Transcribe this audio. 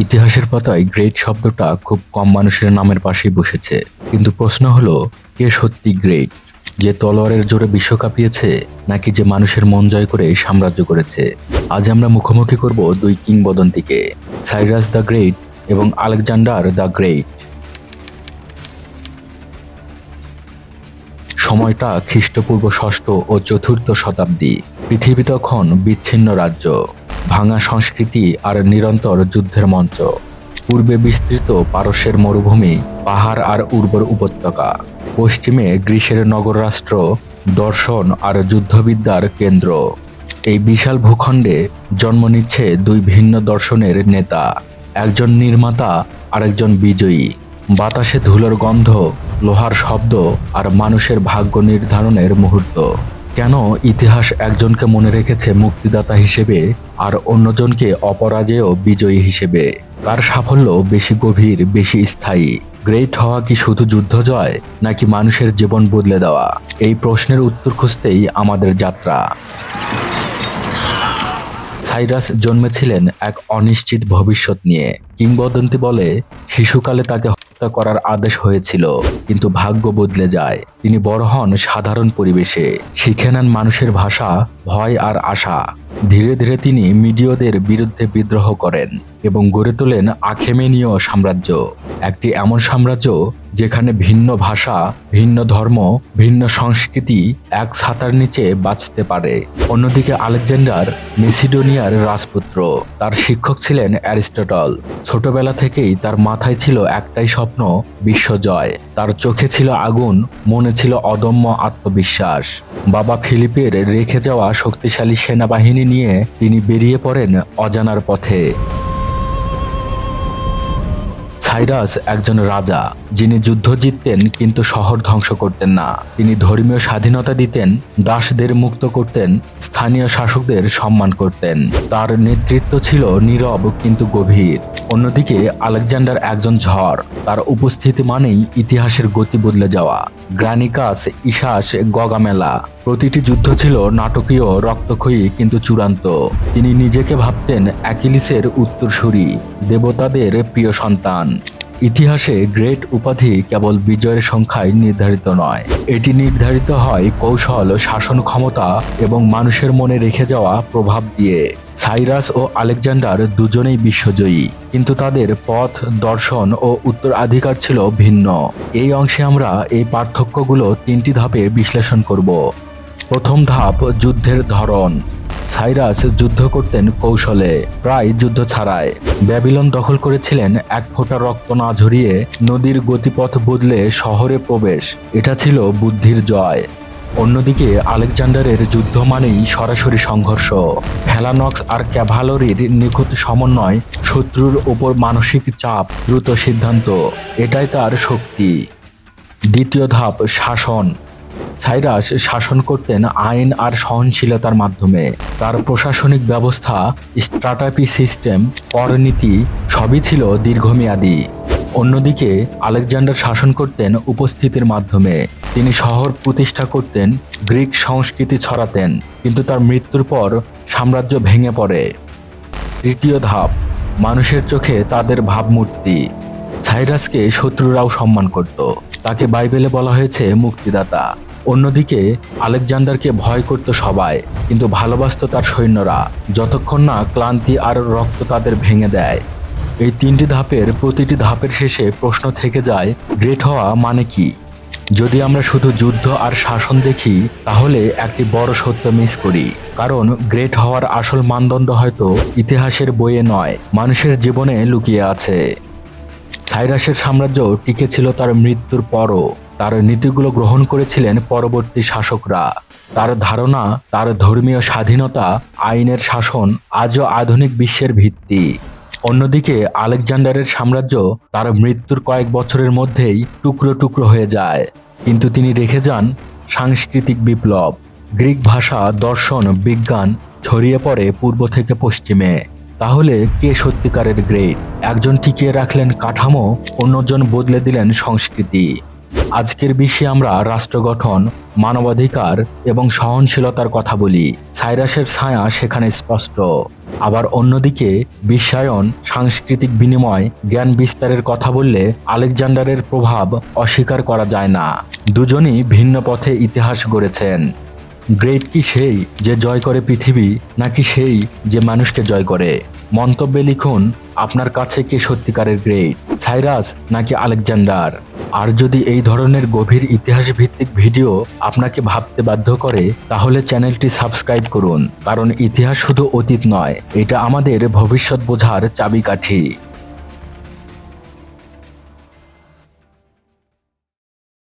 ইতিহাসের পাতায় গ্রেট শব্দটা খুব কম মানুষের নামের পাশেই বসেছে। কিন্তু প্রশ্ন হলো, কে সত্যি গ্রেট? যে তলোয়ারের জোরে বিশ্ব কাঁপিয়েছে, নাকি যে মানুষের মন জয় করে সাম্রাজ্য করেছে? আজ আমরা মুখোমুখি করব দুই কিংবদন্তিকে, সাইরাস দ্য গ্রেট এবং আলেকজান্ডার দ্য গ্রেট। সময়টা খ্রিস্টপূর্ব ষষ্ঠ ও চতুর্থ শতাব্দী, পৃথিবী তখন বিচ্ছিন্ন রাজ্য। ভাঙা সংস্কৃতি আর নিরন্তর যুদ্ধের মঞ্চ। পূর্বে বিস্তৃত পারস্যের মরুভূমি, পাহাড় আর উর্বর উপত্যকা। পশ্চিমে গ্রীসের নগররাষ্ট্র, দর্শন আর যুদ্ধবিদ্যার কেন্দ্র। এই বিশাল ভূখণ্ডে জন্ম নিচ্ছে দুই ভিন্ন দর্শনের নেতা, একজন নির্মাতা, আরেকজন বিজয়ী। বাতাসে ধুলোর গন্ধ, লোহার শব্দ আর মানুষের ভাগ্য নির্ধারণের মুহূর্ত। কেন ইতিহাস একজনকে মনে রেখেছে মুক্তিদাতা হিসেবে আর অন্যজনকে অপরাজেয় বিজয়ী হিসেবে? তার সাফল্য বেশি গভীর, বেশি স্থায়ী। গ্রেট হওয়া কি শুধু যুদ্ধ জয়, নাকি মানুষের জীবন বদলে দেওয়া? এই প্রশ্নের উত্তর খুঁজতেই আমাদের যাত্রা। সাইরাস জন্মেছিলেন এক অনিশ্চিত ভবিষ্যৎ নিয়ে। কিংবদন্তি বলে, শিশুকালে তাকে হত্যা করার আদেশ হয়েছিল, কিন্তু ভাগ্য বদলে যায়। তিনি বড় হন সাধারণ পরিবেশে। শিখে নেন মানুষের ভাষা, ভয় আর আশা। ধীরে ধীরে তিনি মিডিয়দের বিরুদ্ধে বিদ্রোহ করেন এবং গড়ে তোলেন আখেমেনীয় সাম্রাজ্য। একটি এমন সাম্রাজ্য যেখানে ভিন্ন ভাষা, ভিন্ন ধর্ম, ভিন্ন সংস্কৃতি এক ছাতার নিচে বাঁচতে পারে। অন্যদিকে আলেকজান্ডার মেসিডোনিয়ার রাজপুত্র, তার শিক্ষক ছিলেন অ্যারিস্টটল। ছোটবেলা থেকেই তার মাথায় ছিল একটাই স্বপ্ন, বিশ্বজয়। তার চোখে ছিল আগুন, মনে ছিল অদম্য আত্মবিশ্বাস। বাবা ফিলিপের রেখে যাওয়া শক্তিশালী সেনাবাহিনী নিয়ে তিনি বেরিয়ে পড়েন অজানার পথে। সাইরাস একজন রাজা, যিনি যুদ্ধ জিততেন কিন্তু শহর ধ্বংস করতেন না। তিনি ধর্মীয় স্বাধীনতা দিতেন, দাসদের মুক্ত করতেন, স্থানীয় শাসকদের সম্মান করতেন। তার নেতৃত্ব ছিল নীরব কিন্তু গভীর। অন্যদিকে আলেকজান্ডার একজন ঝড়, তার উপস্থিতি মানেই ইতিহাসের গতি বদলে যাওয়া। গ্রানিকাস, ইশাস, গগামেলা প্রতিটি যুদ্ধ ছিল নাটকীয়, রক্তক্ষয়ী কিন্তু চূড়ান্ত। তিনি নিজেকে ভাবতেন অ্যাকিলিসের উত্তরসূরি, দেবতাদের প্রিয় সন্তান। ইতিহাসে গ্রেট উপাধি কেবল বিজয়ের সংখ্যায় নির্ধারিত নয়। এটি নির্ধারিত হয় কৌশল, শাসন ক্ষমতা এবং মানুষের মনে রেখে যাওয়া প্রভাব দিয়ে। সাইরাস ও আলেকজান্ডার দুজনেই বিশ্বজয়ী, কিন্তু তাদের পথ, দর্শন ও উত্তরাধিকার ছিল ভিন্ন। এই অংশে আমরা এই পার্থক্যগুলো তিনটি ধাপে বিশ্লেষণ করব। প্রথম ধাপ, যুদ্ধের ধরন। সাইরাস যুদ্ধ করতেন কৌশলে, প্রায় যুদ্ধ ছাড়ায়। ব্যাবিলন দখল করেছিলেন এক ফোঁটা রক্ত না ঝরিয়ে নদীর গতিপথ বদলে শহরে প্রবেশ, এটা ছিল বুদ্ধির জয়। অন্যদিকে আলেকজান্ডারের যুদ্ধ মানেই সরাসরি সংঘর্ষ। ফেলানক্স আর ক্যাভালরির নিখুঁত সমন্বয় শত্রুর ওপর মানসিক চাপ দ্রুত সিদ্ধান্ত, এটাই তার শক্তি। দ্বিতীয় ধাপ, শাসন। সাইরাস শাসন করতেন আইন আর সহনশীলতার মাধ্যমে। তার প্রশাসনিক ব্যবস্থা, স্ট্রাটাপি সিস্টেম করনীতি সবই ছিল দীর্ঘমেয়াদী। অন্যদিকে আলেকজান্ডার শাসন করতেন উপস্থিতির মাধ্যমে। তিনি শহর প্রতিষ্ঠা করতেন, গ্রিক সংস্কৃতি ছড়াতেন, কিন্তু তার মৃত্যুর পর সাম্রাজ্য ভেঙে পড়ে। তৃতীয় ধাপ, মানুষের চোখে তাদের ভাবমূর্তি। সাইরাসকে শত্রুরাও সম্মান করত। তাকে বাইবেলে বলা হয়েছে মুক্তিদাতা। অন্যদিকে, আলেকজান্ডারকে ভয় করত সবাই, কিন্তু ভালোবাসত তার সৈন্যরা, যতক্ষণ না ক্লান্তি আর রক্ত তাদের ভেঙে দেয়। এই তিনটি ধাপের প্রতিটি ধাপের শেষে প্রশ্ন থেকে যায়, গ্রেট হওয়া মানে কি? যদি আমরা শুধু যুদ্ধ আর শাসন দেখি, তাহলে একটি বড় সত্য মিস করি। কারণ গ্রেট হওয়ার আসল মানদণ্ড হয়তো ইতিহাসের বইয়ে নয়, মানুষের জীবনে লুকিয়ে আছে। সাইরাসের সাম্রাজ্য টিকে ছিল তার মৃত্যুর পরও। তার নীতিগুলো গ্রহণ করেছিলেন পরবর্তী শাসকরা। তার ধারণা, তার ধর্মীয় স্বাধীনতা, আইনের শাসন আজও আধুনিক বিশ্বের ভিত্তি। অন্যদিকে, আলেকজান্ডারের সাম্রাজ্য তার মৃত্যুর কয়েক বছরের মধ্যেই টুকরো টুকরো হয়ে যায়। কিন্তু তিনি রেখে যান সাংস্কৃতিক বিপ্লব। গ্রিক ভাষা, দর্শন, বিজ্ঞান ছড়িয়ে পড়ে পূর্ব থেকে পশ্চিমে। তাহলে কে সত্যিকারের গ্রেট? একজন টিকিয়ে রাখলেন কাঠামো, অন্যজন বদলে দিলেন সংস্কৃতি। আজকের বিশ্বে আমরা রাষ্ট্র গঠন, মানবাধিকার এবং সহনশীলতার কথা বলি। সাইরাসের ছায়া সেখানে স্পষ্ট। আবার অন্যদিকে, বিশ্বায়ন, সাংস্কৃতিক বিনিময়, জ্ঞান বিস্তারের কথা বললে আলেকজান্ডারের প্রভাব অস্বীকার করা যায় না। দুজনই ভিন্ন পথে ইতিহাস গড়েছেন। গ্রেট কি সেই যে জয় করে পৃথিবী, নাকি সেই যে মানুষকে জয় করে? মন্তব্যে লিখুন, আপনার কাছে কে সত্যিকারের গ্রেট? সাইরাস নাকি আলেকজান্ডার? আর যদি এই ধরনের গভীর ইতিহাস ভিত্তিক ভিডিও আপনাকে ভাবতে বাধ্য করে, তাহলে চ্যানেলটি সাবস্ক্রাইব করুন। কারণ ইতিহাস শুধু অতীত নয়, এটা আমাদের ভবিষ্যৎ বোঝার চাবিকাঠি।